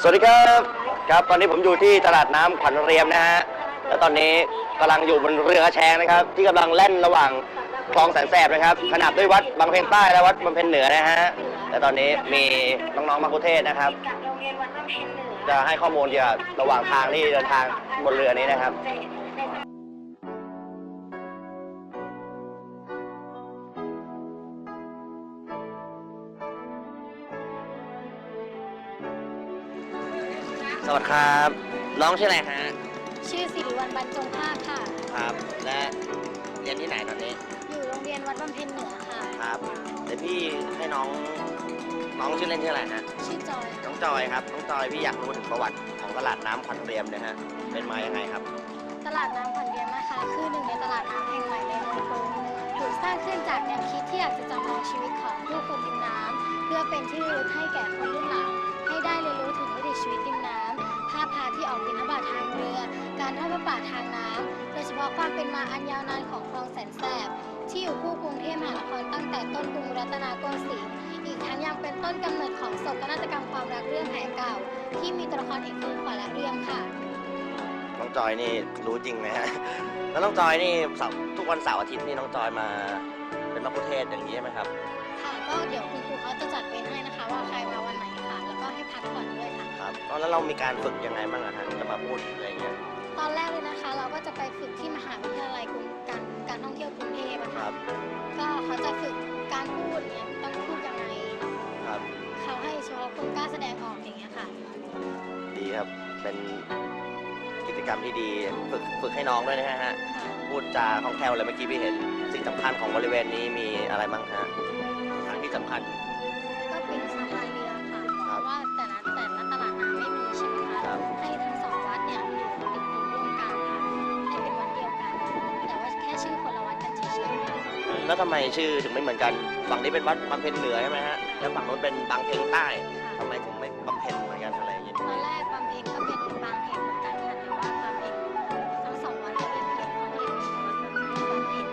สวัสดีครับครับ ตอนนี้ผมอยู่ที่ตลาดน้ำขวัญเรียมนะฮะและตอนนี้กำลังอยู่บนเรือแชงนะครับ ที่กำลังแล่นระหว่างคลองแสนแสบนะครับ ขนาบด้วยวัดบางเพลงใต้และวัดบางเพลงเหนือนะฮะและตอนนี้มีน้องๆมาคุเทศนะครับ จากโรงเรียนวัดบำเพ็ญเหนือจะให้ข้อมูลเกี่ยวกับระหว่างทางที่เดินทางบนเรือนี้นะครับส วัสดีครับ น้องชื่ออะไรฮะ ชื่อสิริวัลบรรจงภาคค่ะ ครับ และเรียนที่ไหนตอนนี้ อยู่โรงเรียนวัดบำเพ็ญเหนือค่ะ ครับเดี๋ยวพี่ให้น้อง น้องชื่อเล่นชื่ออะไรฮะ ชื่อจอยน้องจอยครับ น้องจอยพี่อยากรู้ถึงประวัติของตลาดน้ำขวัญเรียมนะฮะ เป็นมายังไงครับ ตลาดน้ำขวัญเรียมนะคะ คือหนึ่งในตลาดน้ำแห่งใหม่ในเมืองกรุงถูกสร้างขึ้นจากแนวคิดที่อยากจะจำลองชีวิตของผู้คนริมน้ำเพื่อเป็นที่ระลึกให้แก่ ความเป็นมาอันยาวนานของคลองแสนแสบ ที่อยู่คู่กรุงเทพมหานครตั้งแต่ต้นกรุงรัตนโกสินทร์อีกทั้งยังเป็นต้นกำเนิดของโศกนาฏกรรมความรักเรื่องแผลเก่า ที่มีตัวละครเอกคือขวัญและเรียมค่ะ น้องจอยนี่รู้จริงไหมฮะ แล้วน้องจอยนี่เสาร์ทุกวันเสาร์อาทิตย์นี่น้องจอยมาเป็นมักคุเทศก์อย่างนี้ใช่ไหมครับ ค่ะ ก็เดี๋ยวคุณครูเขาจะจัดเวรให้นะคะ ว่าใครมาวันไหนค่ะ แล้วก็ให้พักผ่อนด้วยค่ะ ครับ แล้วเรามีการฝึกยังไงบ้างอะฮะจะมาพูดอะไรอย่างเงี้ย ตอนแรกเลยนะคะ เราก็จะไปฝึกที่มหาวิทยาลัยกรุงการการท่องเที่ยวกรุงเทพอะคค่ะรับ ก็เขาจะฝึกการพูดเนี่ยต้องพูดยังไงครับ เขาให้เฉพาะคนกล้าแสดงออกอย่างเงี้ยค่ะ ดีครับ เป็นกิจกรรมที่ดี ฝึกฝึกให้น้องด้วยนะฮะ ค่ะพูดจาคล่องแคล่วเลยเมื่อกี้พี่เห็น สิ่งสำคัญของบริเวณนี้มีอะไรบ้างฮะ ทางที่สำคัญ แล้วทำไมชื่อถึงไม่เหมือนกัน ฝั่งนี้เป็นวัดบางเพนเหนือใช่ไหมฮะ แล้วฝั่งนู้นเป็นบางเพนใต้ทำไมถึงไม่บางเพนเหมือนกันอะไรอย่างเงี้ยตอนแรกบางเพลงก็เป็นบางเพลงเหมือนกันค่ะแต่ว่าบางเพลงทั้งสองวัดก็เรียกเพียงเขาก็เลยเป็นวัดบางเพลง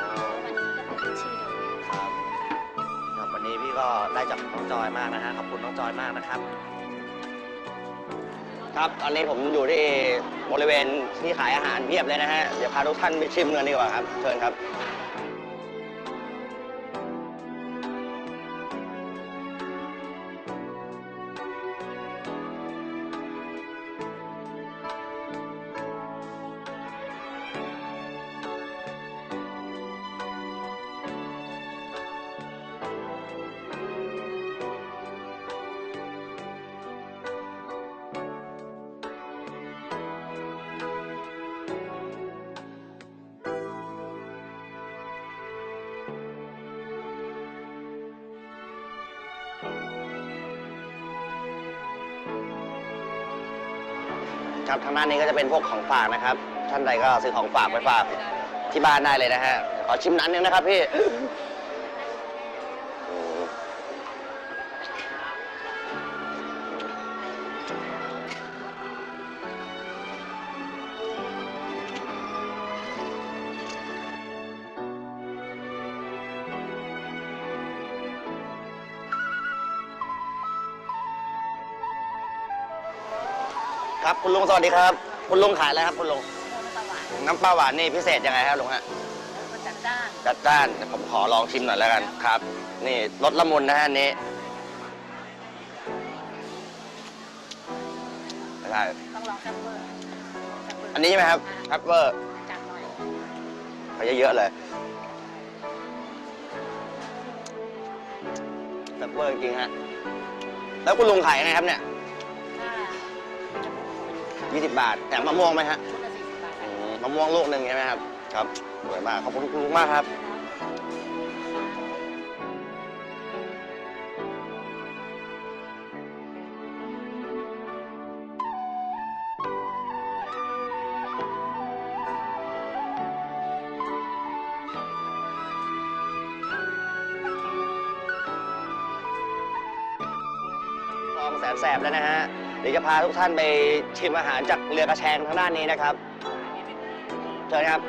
ค่ะวันนี้ก็เป็นชื่อเดิมครับครับ วันนี้พี่ก็ได้จากน้องจอยมากนะฮะ ขอบคุณน้องจอยมากนะครับ ครับ ตอนนี้ผมอยู่ที่บริเวณที่ขายอาหารเพียบเลยนะฮะ เดี๋ยวพาทุกท่านไปชิมกันดีกว่าครับ เชิญครับ ครับทางด้านนี้ก็จะเป็นพวกของฝากนะครับ ท่านใดก็ซื้อของฝากไปฝากที่บ้านได้เลยนะฮะขอชิมนั้นนึงนะครับพี่ ครับคุณลุงสวัสดีครับ คุณลุงขายอะไรครับคุณลุงน้ำปลาหวานนี่พิเศษยังไงครับลุงฮะมันจัดจ้านจัดจ้านเดี๋ยวผมขอลองชิมหน่อยแล้วกันครับ นี่รสละมุนนะฮะอันนี้ไม่ได้ต้องลองแซมเบอร์อันนี้ใช่ไหมครับแอปเปอร์จัดหน่อยไปเยอะๆเลยแอปเปอร์จริงๆฮะแล้วคุณลุงขายยังไงครับเนี่ยถ้า 20 บาท แถมมะม่วงไหมฮะชุดละสี่สิบบาทอืมมะม่วงลูกหนึ่งใช่ไหมครับ ครับสวยมาก ขอบคุณคุณลุงมากครับ คลองแสนแสบแล้วนะฮะ เดี๋ยวจะพาทุกท่านไปชิมอาหารจากเรือกระแชงทางด้านนี้นะครับเชิญครับ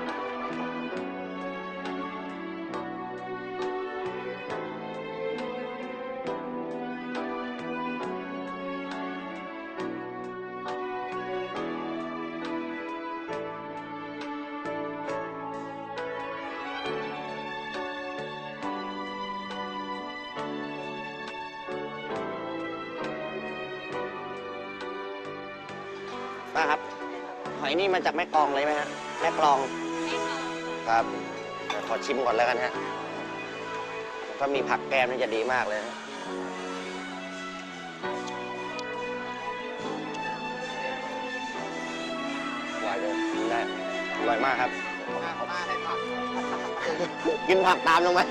หอยนี่มาจากแม่กลองเลยไหมฮะแม่กลองครับเดี๋ยวขอชิมก่อนแล้วกันฮะถ้ามีผักแกมนี่จะดีมากเลยนะอร่อยเลยกินได้อร่อยมากครับกินผักตามลงไหม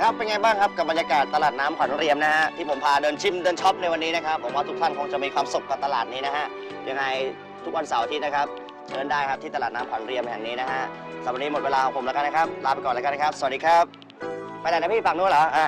ครับเป็นไงบ้างครับกับบรรยากาศตลาดน้ำขวัญเรียมนะฮะที่ผมพาเดินชิมเดินช็อปในวันนี้นะครับผมว่าทุกท่านคงจะมีความสุขกับตลาดนี้นะฮะยังไงทุกวันเสาร์อาทิตย์นะครับเชิญได้ครับที่ตลาดน้ำขวัญเรียมแห่งนี้นะฮะสำหรับวันนี้หมดเวลาของผมแล้วกันนะครับลาไปก่อนแล้วกันนะครับ สวัสดีครับ ไปไหนนะพี่ฝั่งนู้นเหรออ่า